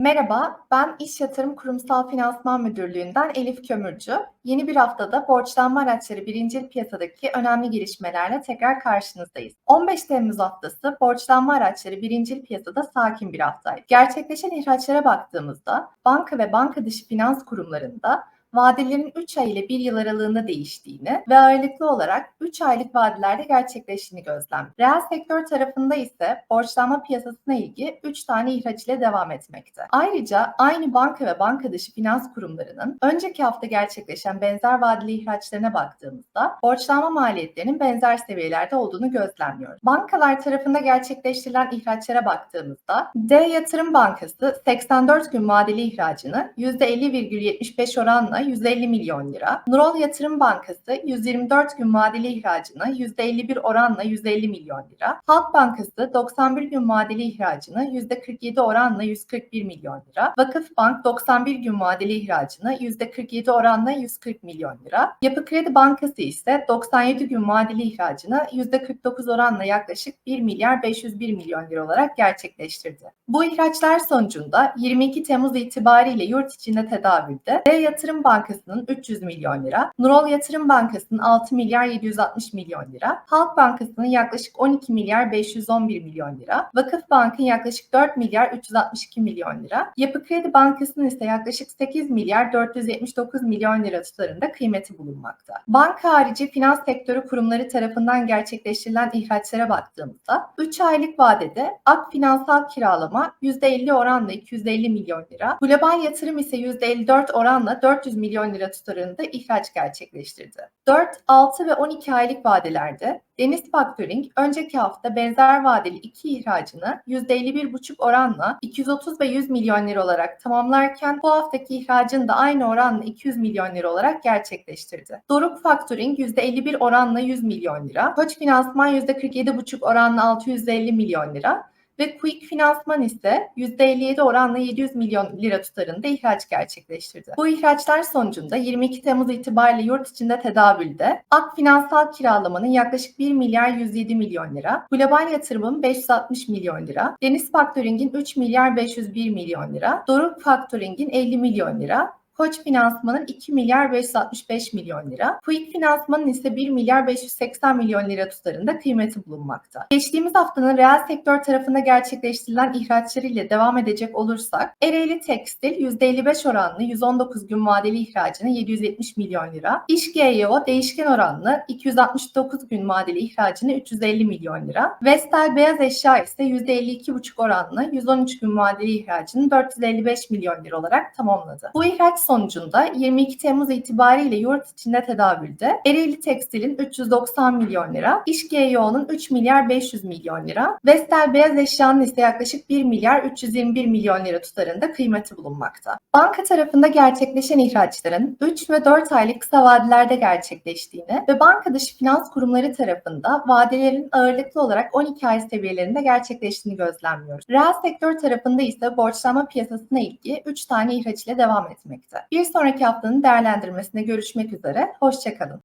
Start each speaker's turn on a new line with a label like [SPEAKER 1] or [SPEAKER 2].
[SPEAKER 1] Merhaba, ben İş Yatırım Kurumsal Finansman Müdürlüğü'nden Elif Kömürcü. Yeni bir haftada borçlanma araçları birincil piyasadaki önemli gelişmelerle tekrar karşınızdayız. 15 Temmuz haftası borçlanma araçları birincil piyasada sakin bir haftaydı. Gerçekleşen ihraçlara baktığımızda banka ve banka dışı finans kurumlarında vadelerin 3 ay ile 1 yıl aralığında değiştiğini ve ağırlıklı olarak 3 aylık vadelerde gerçekleştiğini gözlemliyoruz. Reel sektör tarafında ise borçlanma piyasasına ilgi 3 tane ihraç ile devam etmekte. Ayrıca aynı banka ve banka dışı finans kurumlarının önceki hafta gerçekleşen benzer vadeli ihraçlarına baktığımızda borçlanma maliyetlerinin benzer seviyelerde olduğunu gözlemliyoruz. Bankalar tarafında gerçekleştirilen ihraçlara baktığımızda D Yatırım Bankası 84 gün vadeli ihracını %50,75 oranla 150 milyon lira. Nurol Yatırım Bankası 124 gün vadeli ihracını %51 oranla 150 milyon lira. Halk Bankası 91 gün vadeli ihracını %47 oranla 141 milyon lira. Vakıfbank 91 gün vadeli ihracını %47 oranla 140 milyon lira. Yapı Kredi Bankası ise 97 gün vadeli ihracını %49 oranla yaklaşık 1 milyar 501 milyon lira olarak gerçekleştirdi. Bu ihraçlar sonucunda 22 Temmuz itibariyle yurt içinde tedavülde D Yatırım Bankası'nın 300 milyon lira, Nurol Yatırım Bankası'nın 6 milyar 760 milyon lira, Halk Bankası'nın yaklaşık 12 milyar 511 milyon lira, Vakıf Bank'ın yaklaşık 4 milyar 362 milyon lira, Yapı Kredi Bankası'nın ise yaklaşık 8 milyar 479 milyon lira tutarında kıymeti bulunmakta. Banka harici finans sektörü kurumları tarafından gerçekleştirilen ihraçlara baktığımızda 3 aylık vadede Ak Finansal Kiralama %50 oranla 250 milyon lira, Global Yatırım ise %54 oranla 400 milyon lira tutarında ihraç gerçekleştirdi. 4, 6 ve 12 aylık vadelerde Deniz Factoring önceki hafta benzer vadeli iki ihracını %51,5 oranla 230 ve 100 milyon lira olarak tamamlarken bu haftaki ihracını da aynı oranla 200 milyon lira olarak gerçekleştirdi. Doruk Factoring %51 oranla 100 milyon lira, Koç Finansman %47,5 oranla 650 milyon lira, ve Quick Finansman ise %57 oranla 700 milyon lira tutarında ihraç gerçekleştirdi. Bu ihraçlar sonucunda 22 Temmuz itibariyle yurt içinde tedavülde Ak Finansal Kiralamanın yaklaşık 1 milyar 107 milyon lira, Global Yatırımın 560 milyon lira, Deniz Factoring'in 3 milyar 501 milyon lira, Doruk Factoring'in 50 milyon lira, Koç Finansman'ın 2 milyar 565 milyon lira, Quick Finansman'ın ise 1 milyar 580 milyon lira tutarında kıymeti bulunmakta. Geçtiğimiz haftanın reel sektör tarafında gerçekleştirilen ihraçlarıyla devam edecek olursak, Ereğli Tekstil %55 oranlı 119 gün vadeli ihracını 770 milyon lira, İş GYO değişken oranlı 269 gün vadeli ihracını 350 milyon lira, Vestel Beyaz Eşya ise %52,5 oranlı 113 gün vadeli ihracını 455 milyon lira olarak tamamladı. Bu ihraç sonucunda 22 Temmuz itibariyle yurt içinde tedavülde Ereğli Tekstil'in 390 milyon lira, İş GYO'nun 3 milyar 500 milyon lira, Vestel Beyaz Eşya'nın ise yaklaşık 1 milyar 321 milyon lira tutarında kıymeti bulunmakta. Banka tarafında gerçekleşen ihraçların 3 ve 4 aylık kısa vadelerde gerçekleştiğini ve banka dışı finans kurumları tarafında vadelerin ağırlıklı olarak 12 ay seviyelerinde gerçekleştiğini gözlemliyoruz. Reel sektör tarafında ise borçlanma piyasasına ilgi 3 tane ihraç ile devam etmekte. Bir sonraki haftanın değerlendirmesine görüşmek üzere, hoşçakalın.